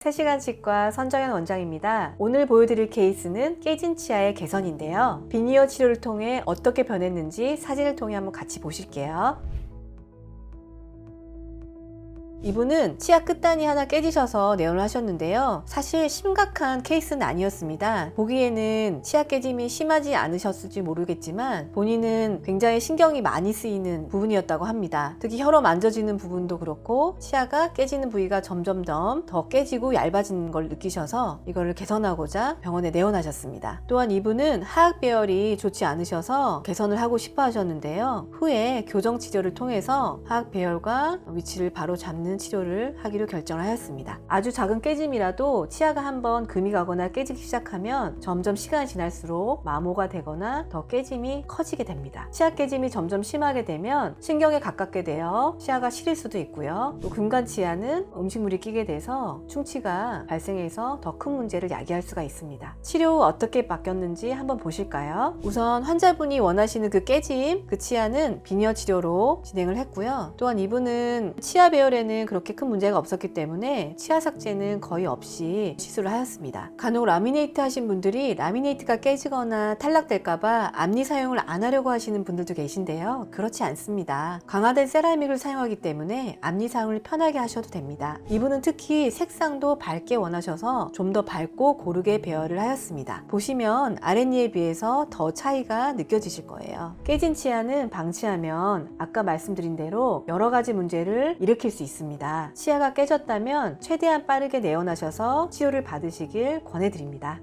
3시간 치과 선정현 원장입니다. 오늘 보여드릴 케이스는 깨진 치아의 개선인데요. 비니어 치료를 통해 어떻게 변했는지 사진을 통해 한번 같이 보실게요. 이분은 치아 끝단이 하나 깨지셔서 내원을 하셨는데요. 사실 심각한 케이스는 아니었습니다. 보기에는 치아 깨짐이 심하지 않으셨을지 모르겠지만 본인은 굉장히 신경이 많이 쓰이는 부분이었다고 합니다. 특히 혀로 만져지는 부분도 그렇고 치아가 깨지는 부위가 점점점 더 깨지고 얇아지는 걸 느끼셔서 이거를 개선하고자 병원에 내원하셨습니다. 또한 이분은 하악 배열이 좋지 않으셔서 개선을 하고 싶어 하셨는데요. 후에 교정 치료를 통해서 하악 배열과 위치를 바로 잡는 치료를 하기로 결정을 하였습니다. 아주 작은 깨짐이라도 치아가 한번 금이 가거나 깨지기 시작하면 점점 시간이 지날수록 마모가 되거나 더 깨짐이 커지게 됩니다. 치아 깨짐이 점점 심하게 되면 신경에 가깝게 되어 치아가 시릴 수도 있고요. 또 금간 치아는 음식물이 끼게 돼서 충치가 발생해서 더 큰 문제를 야기할 수가 있습니다. 치료 후 어떻게 바뀌었는지 한번 보실까요? 우선 환자분이 원하시는 그 깨짐, 그 치아는 비니어 치료로 진행을 했고요. 또한 이분은 치아 배열에는 그렇게 큰 문제가 없었기 때문에 치아 삭제는 거의 없이 시술을 하였습니다. 간혹 라미네이트 하신 분들이 라미네이트가 깨지거나 탈락될까봐 앞니 사용을 안 하려고 하시는 분들도 계신데요. 그렇지 않습니다. 강화된 세라믹을 사용하기 때문에 앞니 사용을 편하게 하셔도 됩니다. 이분은 특히 색상도 밝게 원하셔서 좀 더 밝고 고르게 배열을 하였습니다. 보시면 아랫니에 비해서 더 차이가 느껴지실 거예요. 깨진 치아는 방치하면 아까 말씀드린 대로 여러 가지 문제를 일으킬 수 있습니다. 치아가 깨졌다면 최대한 빠르게 내원하셔서 치료를 받으시길 권해드립니다.